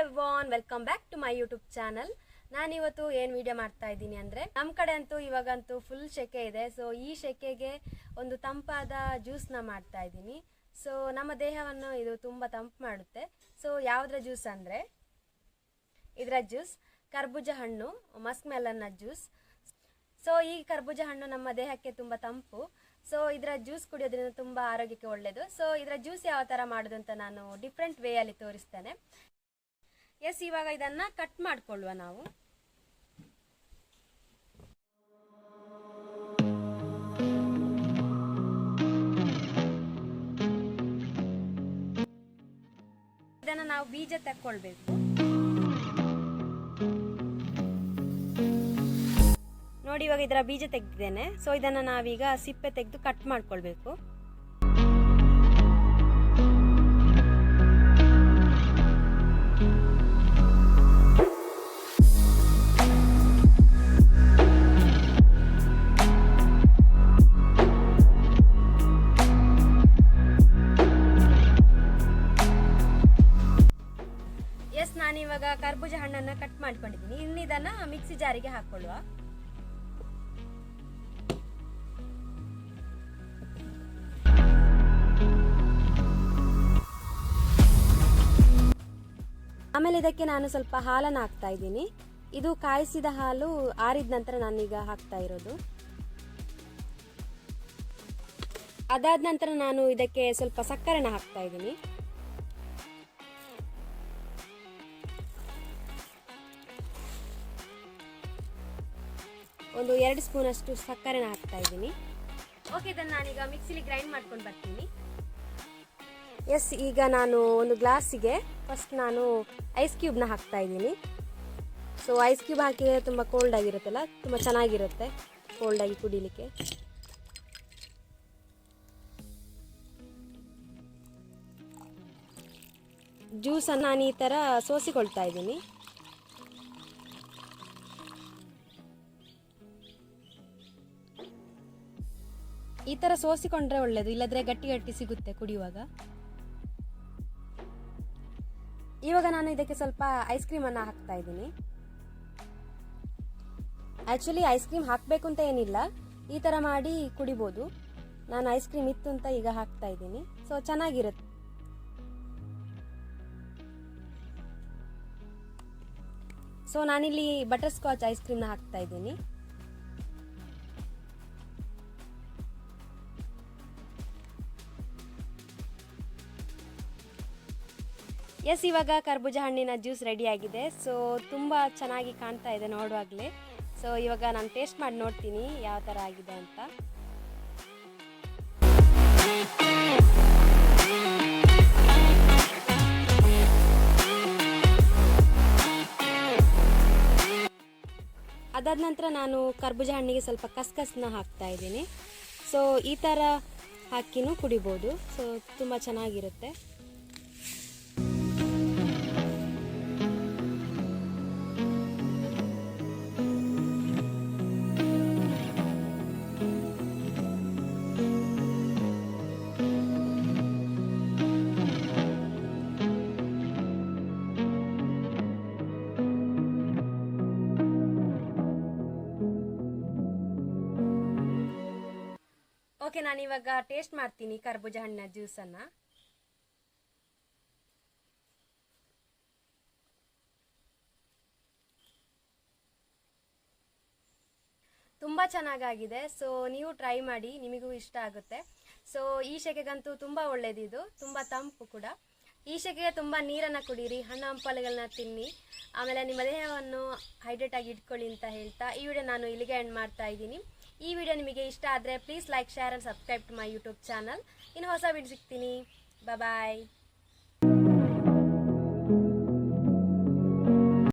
Everyone welcome back to my YouTube channel ನಾನಿವತ್ತು ಏನು video ಮಾಡ್ತಾ ಇದ್ದೀನಿ ಅಂದರೆ ನಮ್ಮ ಕಡೆ ಅಂತೂ ಇವಾಗಂತೂ ಫುಲ್ ಸೆಕೆ ಇದೆ. ಸೊ ಈ ಸೆಕೆಗೆ ಒಂದು ತಂಪಾದ ಜ್ಯೂಸ್ನ ಮಾಡ್ತಾ ಇದ್ದೀನಿ. ಸೊ ನಮ್ಮ ದೇಹವನ್ನು ಇದು ತುಂಬ ತಂಪು ಮಾಡುತ್ತೆ. ಸೊ ಯಾವುದರ ಜ್ಯೂಸ್ ಅಂದರೆ, ಇದರ ಜ್ಯೂಸ್ ಕರ್ಬೂಜ ಹಣ್ಣು ಮಸ್ಕ್ ಮೆಲನ್ನ ಜ್ಯೂಸ್ ಸೊ ಈ ಕರ್ಬೂಜ ಹಣ್ಣು ನಮ್ಮ ದೇಹಕ್ಕೆ ತುಂಬ ತಂಪು. ಸೊ ಇದರ ಜ್ಯೂಸ್ ಕುಡಿಯೋದ್ರಿಂದ ತುಂಬ ಆರೋಗ್ಯಕ್ಕೆ ಒಳ್ಳೆಯದು ಸೊ ಇದರ ಜ್ಯೂಸ್ ಯಾವ ಥರ ಮಾಡೋದು ಅಂತ ನಾನು ಡಿಫ್ರೆಂಟ್ ವೇಯಲ್ಲಿ ತೋರಿಸ್ತೇನೆ. ಎಸ್ ಇವಾಗ ಇದನ್ನ ಕಟ್ ಮಾಡ್ಕೊಳ್ಳುವ ನಾವು. ಇದನ್ನ ನಾವು ಬೀಜ ತಕ್ಕೊಳ್ಬೇಕು. ನೋಡಿ ಇವಾಗ ಇದರ ಬೀಜ ತೆಗೆದಿದ್ದೇನೆ. ಸೊ ಇದನ್ನ ನಾವೀಗ ಸಿಪ್ಪೆ ತೆಗೆದು ಕಟ್ ಮಾಡ್ಕೊಳ್ಬೇಕು. ಕರ್ಬೂಜ ಹಣ್ಣನ್ನು ಕಟ್ ಮಾಡ್ಕೊಂಡಿದ್ದೀನಿ. ಇನ್ನು ಇದನ್ನು ಮಿಕ್ಸಿ ಜಾರಿಗೆ ಹಾಕೊಳ್ಳುವ. ಆಮೇಲೆ ಇದಕ್ಕೆ ನಾನು ಸ್ವಲ್ಪ ಹಾಲನ್ನು ಹಾಕ್ತಾ ಇದ್ದೀನಿ. ಇದು ಕಾಯಿಸಿದ ಹಾಲು ಆರಿದ ನಂತರ ನಾನೀಗ ಹಾಕ್ತಾ ಇರೋದು. ಅದಾದ ನಂತರ ನಾನು ಇದಕ್ಕೆ ಸ್ವಲ್ಪ ಸಕ್ಕರೆನ ಹಾಕ್ತಾ ಇದ್ದೀನಿ. ಒಂದು ಎರಡು ಸ್ಪೂನ್ ಅಷ್ಟು ಸಕ್ಕರೆನ ಹಾಕ್ತಾ ಇದ್ದೀನಿ. ಓಕೆ ಇದನ್ನು ನಾನೀಗ ಮಿಕ್ಸಿಲಿ ಗ್ರೈಂಡ್ ಮಾಡ್ಕೊಂಡು ಬರ್ತೀನಿ. ಎಸ್ ಈಗ ನಾನು ಒಂದು ಗ್ಲಾಸಿಗೆ ಫಸ್ಟ್ ನಾನು ಐಸ್ ಕ್ಯೂಬ್ನ ಹಾಕ್ತಾ ಇದ್ದೀನಿ. ಸೊ ಐಸ್ ಕ್ಯೂಬ್ ಹಾಕಿದರೆ ತುಂಬ ಕೋಲ್ಡ್ ಆಗಿರುತ್ತಲ್ಲ ತುಂಬ ಚೆನ್ನಾಗಿರುತ್ತೆ ಕೋಲ್ಡಾಗಿ ಕುಡಿಲಿಕ್ಕೆ. ಜ್ಯೂಸನ್ನು ನಾನು ಈ ಥರ ಸೋಸಿಕೊಳ್ತಾ ಇದ್ದೀನಿ. ಈ ಥರ ಸೋಸಿಕೊಂಡ್ರೆ ಒಳ್ಳೆಯದು ಇಲ್ಲದ್ರೆ ಗಟ್ಟಿ ಗಟ್ಟಿ ಸಿಗುತ್ತೆ ಕುಡಿಯುವಾಗ. ಇವಾಗ ನಾನು ಇದಕ್ಕೆ ಸ್ವಲ್ಪ ಐಸ್ ಕ್ರೀಮನ್ನು ಹಾಕ್ತಾ ಇದ್ದೀನಿ. ಆ್ಯಕ್ಚುಲಿ ಐಸ್ ಕ್ರೀಮ್ ಹಾಕಬೇಕು ಅಂತ ಏನಿಲ್ಲ, ಈ ಥರ ಮಾಡಿ ಕುಡಿಬೋದು. ನಾನು ಐಸ್ ಕ್ರೀಮ್ ಇತ್ತು ಅಂತ ಈಗ ಹಾಕ್ತಾ ಇದ್ದೀನಿ. ಸೊ ಚೆನ್ನಾಗಿರುತ್ತೆ. ಸೊ ನಾನಿಲ್ಲಿ ಬಟರ್ ಸ್ಕಾಚ್ ಐಸ್ ಕ್ರೀಮ್ನ ಹಾಕ್ತಾ ಇದ್ದೀನಿ. ಎಸ್ ಇವಾಗ ಕರ್ಬೂಜ ಹಣ್ಣಿನ ಜ್ಯೂಸ್ ರೆಡಿಯಾಗಿದೆ ಸೊ ತುಂಬ ಚೆನ್ನಾಗಿ ಕಾಣ್ತಾ ಇದೆ ನೋಡುವಾಗಲೇ. ಸೊ ಇವಾಗ ನಾನು ಟೇಸ್ಟ್ ಮಾಡಿ ನೋಡ್ತೀನಿ ಯಾವ ಥರ ಆಗಿದೆ ಅಂತ. ಅದಾದ ನಂತರ ನಾನು ಕರ್ಬೂಜ ಹಣ್ಣಿಗೆ ಸ್ವಲ್ಪ ಕಸ್ಕಸ್ನ ಹಾಕ್ತಾ ಇದ್ದೀನಿ. ಸೊ ಈ ಥರ ಹಾಕಿನೂ ಕುಡಿಬೋದು. ಸೊ ತುಂಬ ಚೆನ್ನಾಗಿರುತ್ತೆ. ಓಕೆ ನಾನು ಇವಾಗ ಟೇಸ್ಟ್ ಮಾಡ್ತೀನಿ ಕರ್ಬೂಜ ಹಣ್ಣಿನ ಜ್ಯೂಸನ್ನ ತುಂಬ ಚೆನ್ನಾಗಾಗಿದೆ. ಸೊ ನೀವು ಟ್ರೈ ಮಾಡಿ, ನಿಮಗೂ ಇಷ್ಟ ಆಗುತ್ತೆ. ಸೊ ಈ ಸೆಕೆಗಂತೂ ತುಂಬ ಒಳ್ಳೆಯದಿದು ತುಂಬ ತಂಪು ಕೂಡ. ಈ ಸೆಕೆಗೆ ತುಂಬ ನೀರನ್ನು ಕುಡೀರಿ, ಹಣ್ಣು ಹಂಪಲುಗಳನ್ನ ತಿನ್ನಿ. ಆಮೇಲೆ ನಿಮ್ಮ ದೇಹವನ್ನು ಹೈಡ್ರೇಟ್ ಆಗಿ ಇಟ್ಕೊಳ್ಳಿ ಅಂತ ಹೇಳ್ತಾ ಈ ವಿಡಿಯೋ ನಾನು ಇಲ್ಲಿಗೆ ಎಂಡ್ ಮಾಡ್ತಾ ಇದ್ದೀನಿ. ಈ ವಿಡಿಯೋ ನಿಮಗೆ ಇಷ್ಟ ಆದರೆ please like share and subscribe to my YouTube channel ಇನ್ನು ಹೊಸ ವಿಡಿಯೋ ಸಿಗ್ತೀನಿ. ಬಾಯ್